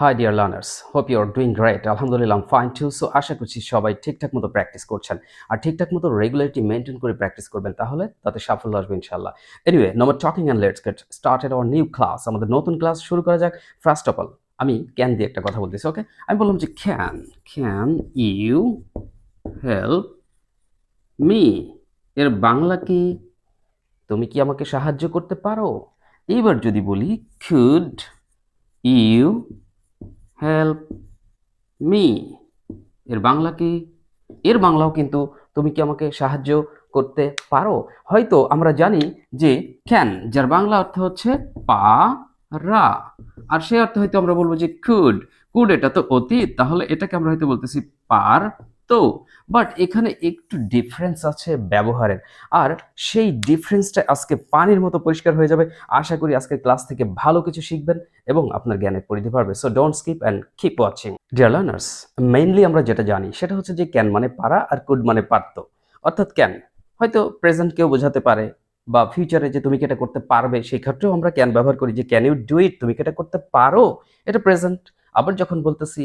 Hi dear learners hope you are doing great আলহামদুলিল্লাহ fine too so আশা করছি সবাই ঠিকঠাক মতো প্র্যাকটিস করছেন। আর ঠিকঠাক মতো রেগুলারিটি মেনটেন করে প্র্যাকটিস করবেন তাহলে তাতে সাফল্য আসবে ইনশাল্লাহ anyway no more talking and let's get started our new class আমাদের নতুন ক্লাস শুরু করা যাক। ফার্স্ট অফ অল আমি ক্যান দিয়ে একটা কথা বলতেছি ওকে আমি বললাম যে can can you help me এর বাংলা কি? তুমি কি আমাকে সাহায্য করতে পারো? এবার যদি বলি খুড ইউ হেল্প মি এর বাংলা কি? এর বাংলাও কিন্তু তুমি কি আমাকে সাহায্য করতে পারো? হয়তো আমরা জানি যে ক্যান যার বাংলা অর্থ হচ্ছে পা রা আর সে অর্থে হয়তো আমরা বলব যে কুড কুড এটা তো অতীত, তাহলে এটাকে আমরা হয়তো বলতেছি পার। তো বাট এখানে একটু ডিফারেন্স আছে ব্যবহারের। আর সেই ডিফারেন্সটা আজকে পানির মতো পরিষ্কার হয়ে যাবে। আশা করি আজকের ক্লাস থেকে ভালো কিছু শিখবেন এবং আপনার জ্ঞানের পরিধি বাড়বে। So don't skip and keep watching dear learners mainly আমরা যেটা জানি, সেটা হচ্ছে যে ক্যান মানে পারা আর কুড মানে পারত। অর্থাৎ ক্যান হয়তো প্রেজেন্ট কেউ বোঝাতে পারে বা ফিউচারে যে তুমি কি এটা করতে পারবে, সেই ক্ষেত্রেও আমরা ক্যান ব্যবহার করি যে ক্যান ইউ ডু ইট তুমি কি এটা করতে পারো? এটা প্রেজেন্ট আবার যখন বলতেছি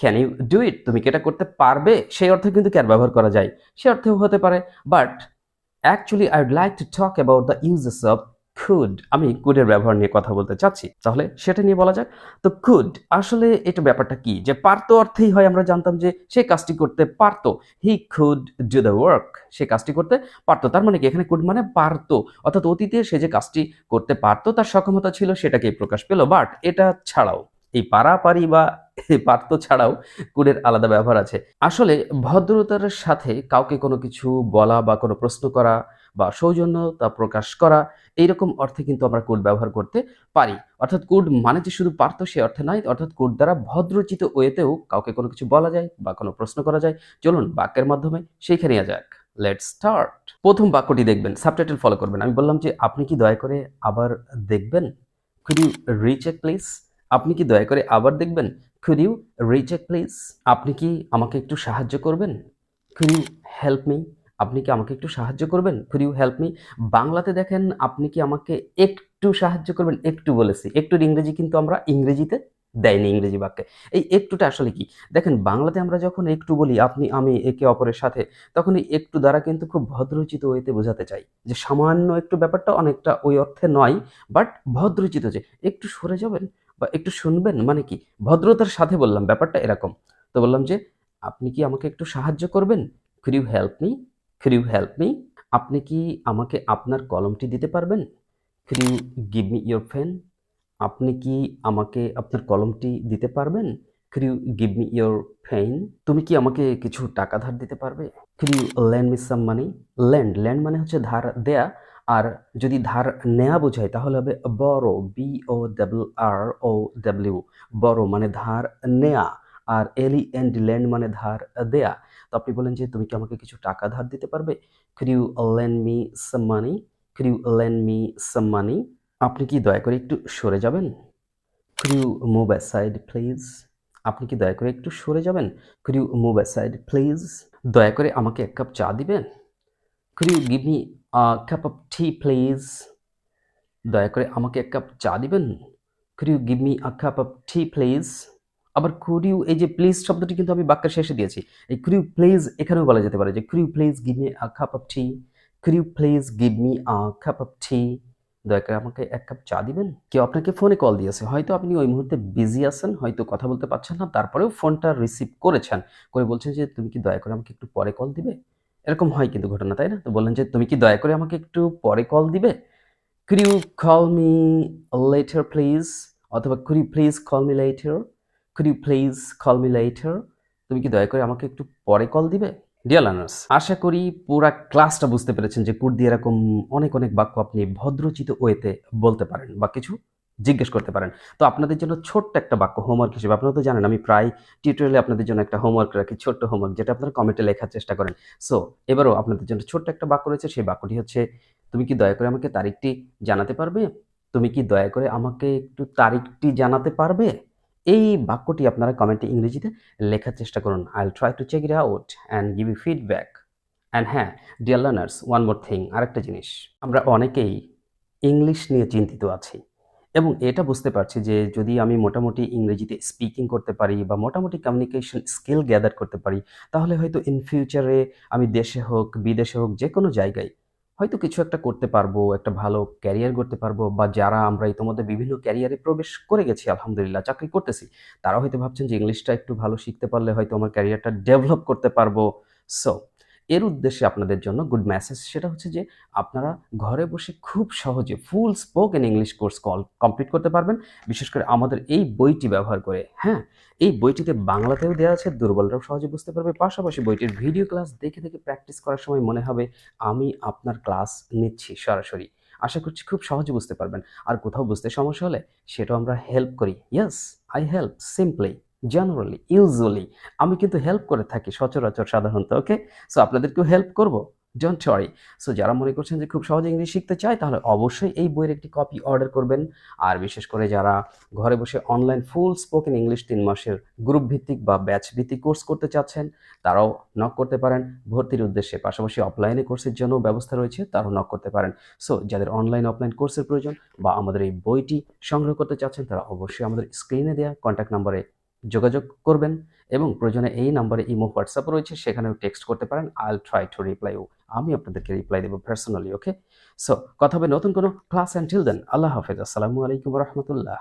ক্যান ইউ ডু ইট তুমি কি এটা করতে পারবে? সেই অর্থে কিন্তু ক্যান ব্যবহার করা যায়। সে অর্থেও হতে পারে। But actually I would like to talk about the uses of could আমি কুডের ব্যবহার নিয়ে কথা বলতে চাচ্ছি। তাহলে সেটা নিয়ে বলা যাক। তো কুড আসলে এটা ব্যাপারটা কি? যে পারতো অর্থেই হয় আমরা জানতাম যে সে কাজটি করতে পারতো। He could do the work সে কাজটি করতে পারতো। তার মানে কি? এখানে কুড মানে পারতো। অর্থাৎ অতীতে সে যে কাজটি করতে পারতো, তার সক্ষমতা ছিল সেটাকেই প্রকাশ পেল। বাট এটা ছাড়াও এই পারাপারি বা পারতো ছাড়াও কুডের আলাদা ব্যবহার আছে। আসলে ভদ্রতার সাথে কাউকে কোনো কিছু বলা বা কোনো প্রশ্ন করা বা সৌজন্যতা প্রকাশ করা, এইরকম অর্থে কিন্তু আমরা কোড ব্যবহার করতে পারি। অর্থাৎ কোড মানে যে শুধু পারতো সে অর্থে নয়, অর্থাৎ কোড দ্বারা ভদ্রচিত ওয়েতেও কাউকে কোনো কিছু বলা যায় বা কোনো প্রশ্ন করা যায়। চলুন বাক্যের মাধ্যমে সেইখানে যাক। লেট স্টার্ট প্রথম বাক্যটি দেখবেন সাবটাইটেল ফলো করবেন। আমি বললাম যে, আপনি কি দয়া করে আবার দেখবেন? ইউ রিচেক প্লিজ আপনি কি দয়া করে আবার দেখবেন? কুড ইউ রিচেক প্লিজ আপনি কি আমাকে একটু সাহায্য করবেন? কুড ইউ হেল্প মি আপনি কি আমাকে একটু সাহায্য করবেন? কুড ইউ হেল্প মি বাংলাতে দেখেন, আপনি কি আমাকে একটু সাহায্য করবেন? একটু বলেছি। একটুর ইংরেজি কিন্তু আমরা ইংরেজিতে দেয়নি ইংরেজি বাক্যে। এই একটুটা আসলে কি? দেখেন, বাংলাতে আমরা যখন একটু বলি, আপনি, আমি, একে অপরের সাথে, তখন এই একটু দ্বারা কিন্তু খুব ভদ্রচিত ওয়েতে বোঝাতে চাই। যে সামান্য একটু ব্যাপারটা অনেকটা ওই অর্থে নয় বাট ভদ্রচিত যে। একটু সরে যাবেন? বা একটু শুনবেন মানে কি? ভদ্রতার সাথে বললাম, ব্যাপারটা এরকম। তো বললাম যে, আপনি কি আমাকে একটু সাহায্য করবেন? Could you help me could you help me আপনি কি আমাকে আপনার কলমটি দিতে পারবেন? Could you give me your pen আপনি কি আমাকে আপনার কলমটি দিতে পারবেন? Could you give me your pen তুমি কি আমাকে কিছু টাকা ধার দিতে পারবে? Could you lend me some money lend lend মানে হচ্ছে ধার দেয়া। আর যদি ধার নেয়া বোঝায়, তাহলে হবে বড় B O W R O W বড় মানে ধার নেয়া আর এলি অ্যান্ড ল্যান্ড মানে ধার দেয়া। তো আপনি বলেন যে, তুমি কি আমাকে কিছু টাকা ধার দিতে পারবে? Crew lend me some money could you lend me some money আপনি কি দয়া করে একটু সরে যাবেন? ক্রিউ মুভ অ্যাসাইড প্লিজ আপনি কি দয়া করে একটু সরে যাবেন? ক্রিউ মুভ অ্যাসাইড প্লিজ দয়া করে আমাকে এক কাপ চা দিবেন? Could you give me cup of tea please দয়া করে আমাকে এক কাপ চা দিবেন? Could you give me a cup of tea please আবার কুড ইউ এই যে প্লিজ শব্দটি কিন্তু আমি বাক্যের শেষে দিয়েছি। এই কুড ইউ প্লিজ এখানেও বলা যেতে পারে যে could you please give me a cup of tea could you please give me a cup of tea দয়া করে আমাকে এক কাপ চা দিবেন? কেউ আপনাকে ফোনে কল দিয়েছে। হয়তো আপনি ওই মুহূর্তে বিজি আছেন, হয়তো কথা বলতে পারছেন না, তারপরেও ফোনটা রিসিভ করেছেন। করে বলছেন যে, তুমি কি দয়া করে আমাকে একটু পরে কল দিবে? এরকম হয় কিন্তু ঘটনা, তাই না? তো বললেন যে, তুমি কি দয়া করে আমাকে একটু পরে কল দিবে? Could you call me later please অথবা you please call me later you please call me later তুমি কি দয়া করে আমাকে একটু পরে কল দিবে? ডিয়ার লার্নার্স আশা করি পুরা ক্লাসটা বুঝতে পেরেছেন যে কুড দিয়ে এরকম অনেক অনেক বাক্য আপনি ভদ্রচিত ওয়েতে বলতে পারেন। বা কিছু জিজ্ঞেস করতে পারেন। তো আপনাদের জন্য ছোট্ট একটা বাক্য হোমওয়ার্ক হিসেবে, আপনারা তো জানেন আমি প্রায় টিউটোরিয়ালে আপনাদের জন্য একটা হোমওয়ার্ক রাখি, ছোট্ট হোমওয়ার্ক যেটা আপনারা কমেন্টে লেখার চেষ্টা করেন। সো এবারও আপনাদের জন্য ছোট্ট একটা বাক্য রয়েছে, সেই বাক্যটি হচ্ছে, তুমি কি দয়া করে আমাকে তারিখটি জানাতে পারবে? তুমি কি দয়া করে আমাকে একটু তারিখটি জানাতে পারবে? এই বাক্যটি আপনারা কমেন্টে ইংরেজিতে লেখার চেষ্টা করুন। I will try to check it out and give you feedback and হ্যাঁ dear learners one more thing আরেকটা জিনিস। আমরা অনেকেই ইংলিশ নিয়ে চিন্তিত আছি। এবং এটা বুঝতে পারছি যে যদি আমি মোটামুটি ইংরেজিতে স্পিকিং করতে পারি বা মোটামুটি কমিউনিকেশন স্কিল গ্যাদার করতে পারি, তাহলে হয়তো ইন ফিউচারে আমি দেশে হোক, বিদেশে হোক, যে কোনো জায়গায় হয়তো কিছু একটা করতে পারব, একটা ভালো ক্যারিয়ার করতে পারব বা যারা আমরা ইতিমধ্যে বিভিন্ন ক্যারিয়ারে প্রবেশ করে গেছি, আলহামদুলিল্লাহ, চাকরি করতেছি তারা হয়তো ভাবছেন যে ইংলিশটা একটু ভালো শিখতে পারলে হয়তো আমার ক্যারিয়ারটা ডেভেলপ করতে পারব। সো এর উদ্দেশ্যে আপনাদের জন্য গুড মেসেজ সেটা হচ্ছে যে আপনারা ঘরে বসে খুব সহজে full spoken English course call complete করতে পারবেন। বিশেষ করে আমাদের এই বইটি ব্যবহার করে হ্যাঁ? এই বইটিতে বাংলাতেও দেওয়া আছে, দুর্বলরাও সহজে বুঝতে পারবে। পাশাপাশি বইটির ভিডিও ক্লাস দেখে দেখে প্র্যাকটিস করার সময় মনে হবে, আমি আপনার ক্লাস নিচ্ছি সরাসরি। আশা করছি খুব সহজে বুঝতে পারবেন। আর কোথাও বুঝতে সমস্যা হলে সেটাও আমরা হেল্প করি। Yes I help simply generally usually আমি কিন্তু হেল্প করে থাকি সচরাচর সাধারণত ওকে সো আপনাদেরকেও হেল্প করব ডোন্ট ওয়ারি সো যারা মনে করছেন যে খুব সহজে ইংলিশ শিখতে চায়, তাহলে অবশ্যই এই বইয়ের একটি কপি অর্ডার করবেন। আর বিশেষ করে যারা ঘরে বসে অনলাইন ফুল স্পোকেন ইংলিশ তিন মাসের গ্রুপ ভিত্তিক বা ব্যাচ ভিত্তিক কোর্স করতে চাচ্ছেন, তারাও নক করতে পারেন। ভর্তির উদ্দেশ্যে পাশাপাশি অফলাইনে কোর্সের জন্য ব্যবস্থা রয়েছে, তারাও নক করতে পারেন। সো যাদের অনলাইন অফলাইন কোর্সের প্রয়োজন বা আমাদের এই বইটি সংগ্রহ করতে চাচ্ছেন, তারা অবশ্যই আমাদের স্ক্রিনে দেওয়া কন্ট্যাক্ট নাম্বারে যোগাযোগ করবেন এবং প্রয়োজনে এই নাম্বারে ইমো, হোয়াটসঅ্যাপ রয়েছে, সেখানেও টেক্সট করতে পারেন। আইল ট্রাই টু রিপ্লাই ও আমি আপনাদেরকে রিপ্লাই দেবো পার্সোনালি ওকে সো কথা হবে নতুন কোনো ক্লাস অ্যান্ড টিল দেন আল্লাহ হাফেজ। আসসালামু আলাইকুম রহমতুল্লাহ।